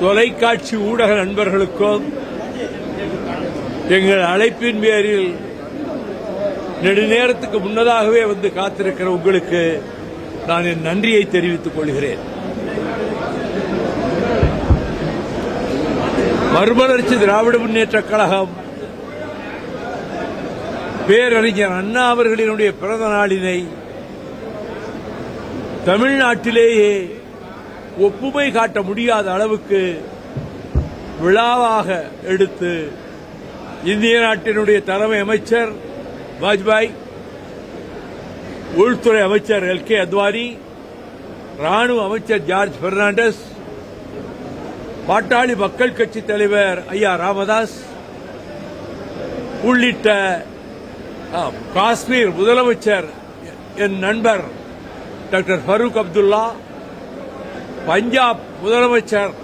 தொலைக்காட்சி ஊடக நண்பர்களுக்கும் எங்கள் அழைப்பின் பேரில் நெடுநேரத்துக்கு முன்னதாகவே வந்து காத்திருக்கிற உங்களுக்கு நான் என் நன்றியை தெரிவித்துக் கொள்கிறேன். மறுமலர்ச்சி திராவிட முன்னேற்ற கழகம் பேரறிஞர் அண்ணா அவர்களினுடைய பிறந்த நாளினை தமிழ்நாட்டிலேயே ஒப்புமை காட்ட முடியாத அளவுக்கு விழாவாக எடுத்து இந்திய நாட்டினுடைய தலைமை அமைச்சர் வாஜ்பாய் உள்துறை அமைச்சர் எல். கே. அத்வானி ராணுவ அமைச்சர் ஜார்ஜ் பெர்னாண்டஸ் பாட்டாளி மக்கள் கட்சி தலைவர் ஐயா ராமதாஸ் உள்ளிட்ட காஷ்மீர் முதலமைச்சர் என் நண்பர் டாக்டர் ஃபரூக் அப்துல்லா பஞ்சாப் முதலமைச்சர்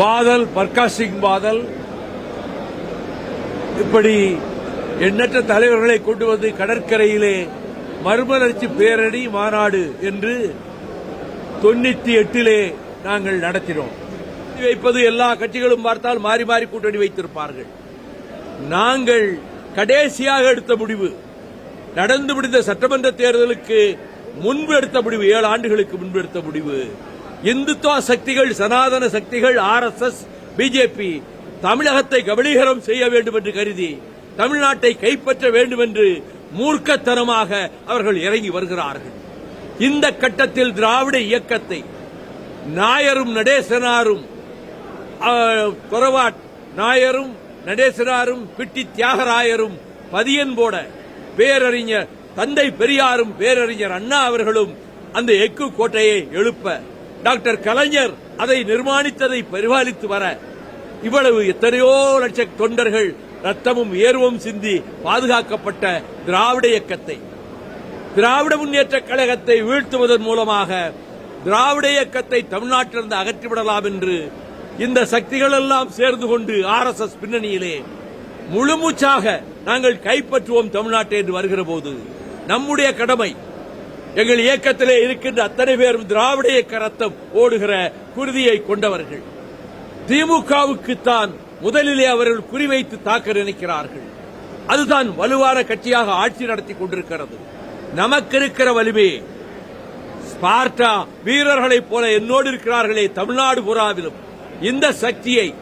பாதல் பர்காஷ் சிங் பாதல் இப்படி எண்ணற்ற தலைவர்களை கொண்டு வந்து கடற்கரையிலே மறுமலர்ச்சி பேரணி மாநாடு என்று தொண்ணூத்தி எட்டிலே நாங்கள் நடத்தினோம். வைப்பது எல்லா கட்சிகளும் பார்த்தால் மாறி மாறி கூட்டணி வைத்திருப்பார்கள். நாங்கள் கடைசியாக எடுத்த முடிவு நடந்து முடிந்த சட்டமன்ற தேர்தலுக்கு முன்பு எடுத்த முடிவு ஏழு ஆண்டுகளுக்கு முன்பு எடுத்த முடிவு. இந்துத்துவ சக்திகள் சனாதன சக்திகள் ஆர் எஸ் எஸ் பிஜேபி தமிழகத்தை கபலீகரம் செய்ய வேண்டும் என்று கருதி தமிழ்நாட்டை கைப்பற்ற வேண்டும் என்று மூர்க்கத்தனமாக அவர்கள் இறங்கி வருகிறார்கள். இந்த கட்டத்தில் திராவிட இயக்கத்தை நாயரும் நடேசனாரும் கொரவாட் நாயரும் நடேசனாரும் பிட்டி தியாகராயரும் பதியன் போட பேரறிஞர் தந்தை பெரியாரும் பேரறிஞர் அண்ணா அவர்களும் அந்த எக்கு கோட்டையை எழுப்ப. டாக்டர் கலைஞர் அதை நிர்மாணித்ததை பரிபாலித்து வர. இவ்வளவு எத்தனையோ லட்ச தொண்டர்கள் ரத்தமும் ஏர்வம் சிந்தி பாதுகாக்கப்பட்ட திராவிட இயக்கத்தை. திராவிட முன்னேற்ற கழகத்தை வீழ்த்துவதன் மூலமாக திராவிட இயக்கத்தை தமிழ்நாட்டிலிருந்து அகற்றிவிடலாம் என்று இந்த சக்திகள் எல்லாம் சேர்ந்து கொண்டு ஆர் எஸ் எஸ் பின்னணியிலே முழுமூச்சாக நாங்கள் கைப்பற்றுவோம் தமிழ்நாட்டை என்று வருகிற போது. நம்முடைய கடமை. எங்கள் இயக்கத்திலே இருக்கின்ற அத்தனை பேரும் திராவிட இயக்க ரத்தம் ஓடுகிற குருதியை கொண்டவர்கள். திமுகவுக்குத்தான் முதலிலே அவர்கள் குறிவைத்து தாக்க நினைக்கிறார்கள். அதுதான் வலுவான கட்சியாக ஆட்சி நடத்தி கொண்டிருக்கிறது. நமக்கு இருக்கிற வலிமை. ஸ்பார்டா வீரர்களைப் போல என்னோடு இருக்கிறார்களே தமிழ்நாடு புறாவிலும் இந்த சக்தியை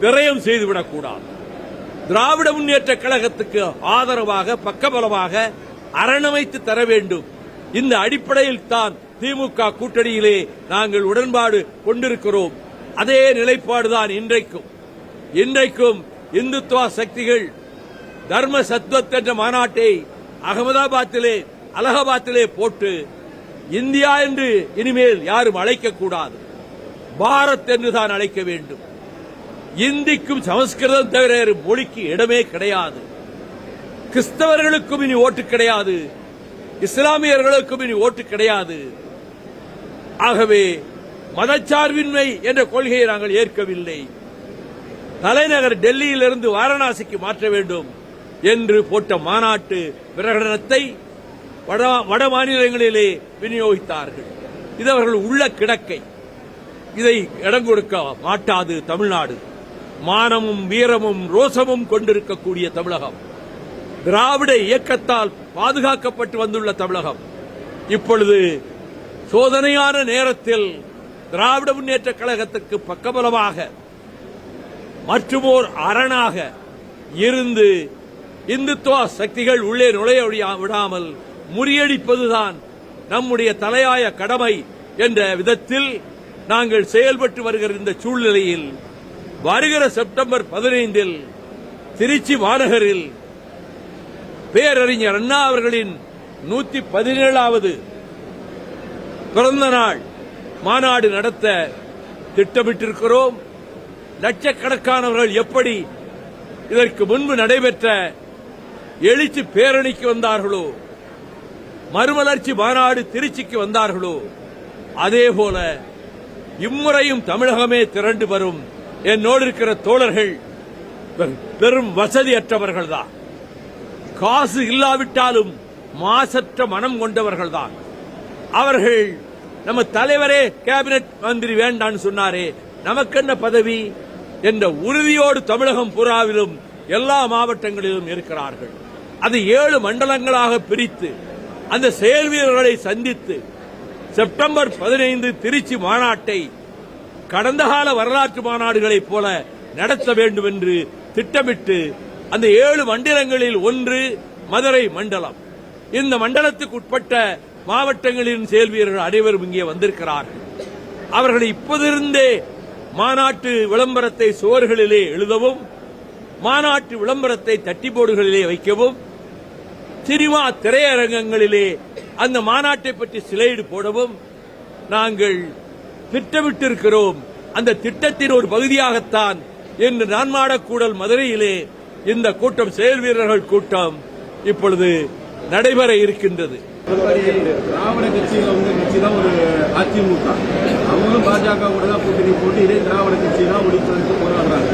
விரயம் செய்துவிடக்கூடாது. திராவிட முன்னேற்ற கழகத்துக்கு ஆதரவாக பக்கபலமாக அரணமைத்து தர வேண்டும். இந்த அடிப்படையில் தான் திமுக கூட்டணியிலே நாங்கள் உடன்பாடு கொண்டிருக்கிறோம். அதே நிலைப்பாடுதான் இன்றைக்கும். இன்றைக்கும் இந்துத்துவ சக்திகள் தர்ம சத்வத் என்ற மாநாட்டை அகமதாபாத்திலே அலகாபாத்திலே போட்டு இந்தியா என்று இனிமேல் யாரும் அழைக்கக்கூடாது. பாரத் என்று தான் அழைக்க வேண்டும். இந்திக்கும் சமஸ்கிருதம் தவிர மொழிக்கு இடமே கிடையாது. கிறிஸ்தவர்களுக்கும் இனி ஓட்டு கிடையாது. இஸ்லாமியர்களுக்கும் இனி ஓட்டு கிடையாது. ஆகவே மதச்சார்பின்மை என்ற கொள்கையை நாங்கள் ஏற்கவில்லை. தலைநகர் டெல்லியிலிருந்து வாரணாசிக்கு மாற்ற வேண்டும் என்று போட்ட மாநாட்டு பிரகடனத்தை வட வட மாநிலங்களிலே விநியோகித்தார்கள். இது அவர்கள் உள்ள கிடக்கை. இதை இடம் கொடுக்க மாட்டாது தமிழ்நாடு. மானமும் வீரமும் ரோசமும் கொண்டிருக்கக்கூடிய தமிழகம். திராவிட இயக்கத்தால் பாதுகாக்கப்பட்டு வந்துள்ள தமிழகம். இப்பொழுது சோதனையான நேரத்தில் திராவிட முன்னேற்ற கழகத்துக்கு பக்கபலமாக மற்றுமோர் அரணாக இருந்து இந்துத்துவ சக்திகள் உள்ளே நுழைய விடாமல் முறியடிப்பதுதான் நம்முடைய தலையாய கடமை என்ற விதத்தில் நாங்கள் செயல்பட்டு வருகிற இந்த சூழ்நிலையில் வருகிற செப்டம்பர் பதினைந்தில் திருச்சி மாநகரில் பேரறிஞர் அண்ணா அவர்களின் நூத்தி பதினேழாவது பிறந்த நாள் மாநாடு நடத்த திட்டமிட்டிருக்கிறோம். லட்சக்கணக்கானவர்கள் எப்படி இதற்கு முன்பு நடைபெற்ற எழுச்சி பேரணிக்கு வந்தார்களோ மறுமலர்ச்சி மாநாடு திருச்சிக்கு வந்தார்களோ அதே போல இம்முறையும் தமிழகமே திரண்டு வரும். என்னோடு இருக்கிற தோழர்கள் பெ- பெரும் வசதியற்றவர்கள்தான். காசு இல்லாவிட்டாலும் மாசற்ற மனம் கொண்டவர்கள்தான். அவர்கள் நம்ம தலைவரே கேபினெட் மந்திரி வேண்டான்னு சொன்னாரே நமக்கு என்ன பதவி? என்ற உறுதியோடு தமிழகம் புறாவிலும் எல்லா மாவட்டங்களிலும் இருக்கிறார்கள். அது ஏழு மண்டலங்களாக பிரித்து அந்த செயல் வீரர்களை சந்தித்து செப்டம்பர் பதினைந்து திருச்சி மாநாட்டை கடந்த கால வரலாற்று மாநாடுகளைப் போல நடத்த வேண்டும் என்று திட்டமிட்டு அந்த ஏழு மண்டலங்களில் ஒன்று மதுரை மண்டலம். இந்த மண்டலத்துக்கு உட்பட்ட மாவட்டங்களின் செயல் வீரர்கள் அனைவரும் இங்கே வந்திருக்கிறார்கள். அவர்கள் இப்போதிருந்தே மாநாட்டு விளம்பரத்தை சுவர்களிலே எழுதவும் மாநாட்டு விளம்பரத்தை தட்டிபோர்டுகளிலே வைக்கவும் சினிமா திரையரங்கங்களிலே அந்த மாநாட்டை பற்றி சிலையீடு போடவும் நாங்கள் திட்டமிட்டிருக்கிறோம். அந்த திட்டத்தின் ஒரு பகுதியாகத்தான் என்று நான்மாடக்கூடல் மதுரையிலே இந்த கூட்டம் செயல் வீரர்கள் கூட்டம் இப்பொழுது நடைபெற இருக்கின்றது. திராவிட கட்சியில வந்து கட்சி தான் ஒரு அதிமுக. அவங்களும் பாஜக கூட தான் கூட்டணி போட்டு இதே திராவிட கட்சி தான் ஒழிப்பதற்கு போராடுறாங்க.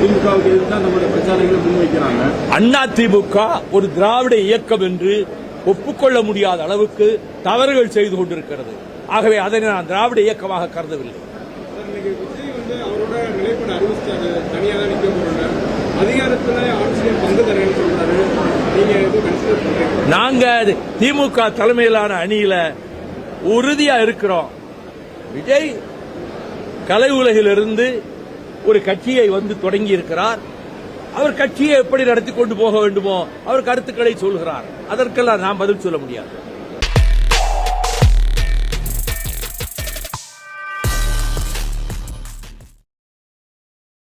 திமுகவுக்கு எதிர்த்து தான் நம்மளுடைய பிரச்சாரங்களை முன்வைக்கிறாங்க. அண்ணா திமுக ஒரு திராவிட இயக்கம் என்று ஒப்புக்கொள்ள முடியாத அளவுக்கு தவறுகள் செய்து கொண்டிருக்கிறது. ஆகவே அதை நான் திராவிட இயக்கமாக கருதவில்லை. அவரோட நிலைப்பாடு அறிவிச்சாரு. தனியா தான் நிக்க போறாங்க அதிகாரத்தில் ஆட்சியர் பங்கு தரேன்னு சொல்றாரு நீங்க எதுவும் கன்சிடர் பண்றீங்க நாங்க திமுக தலைமையிலான அணியில உறுதியா இருக்கிறோம். விஜய் கலை உலகிலிருந்து ஒரு கட்சியை வந்து தொடங்கி இருக்கிறார். அவர் கட்சியை எப்படி நடத்தி கொண்டு போக வேண்டுமோ அவர் கருத்துக்களை சொல்கிறார். அதற்கெல்லாம் நாம் பதில் சொல்ல முடியாது.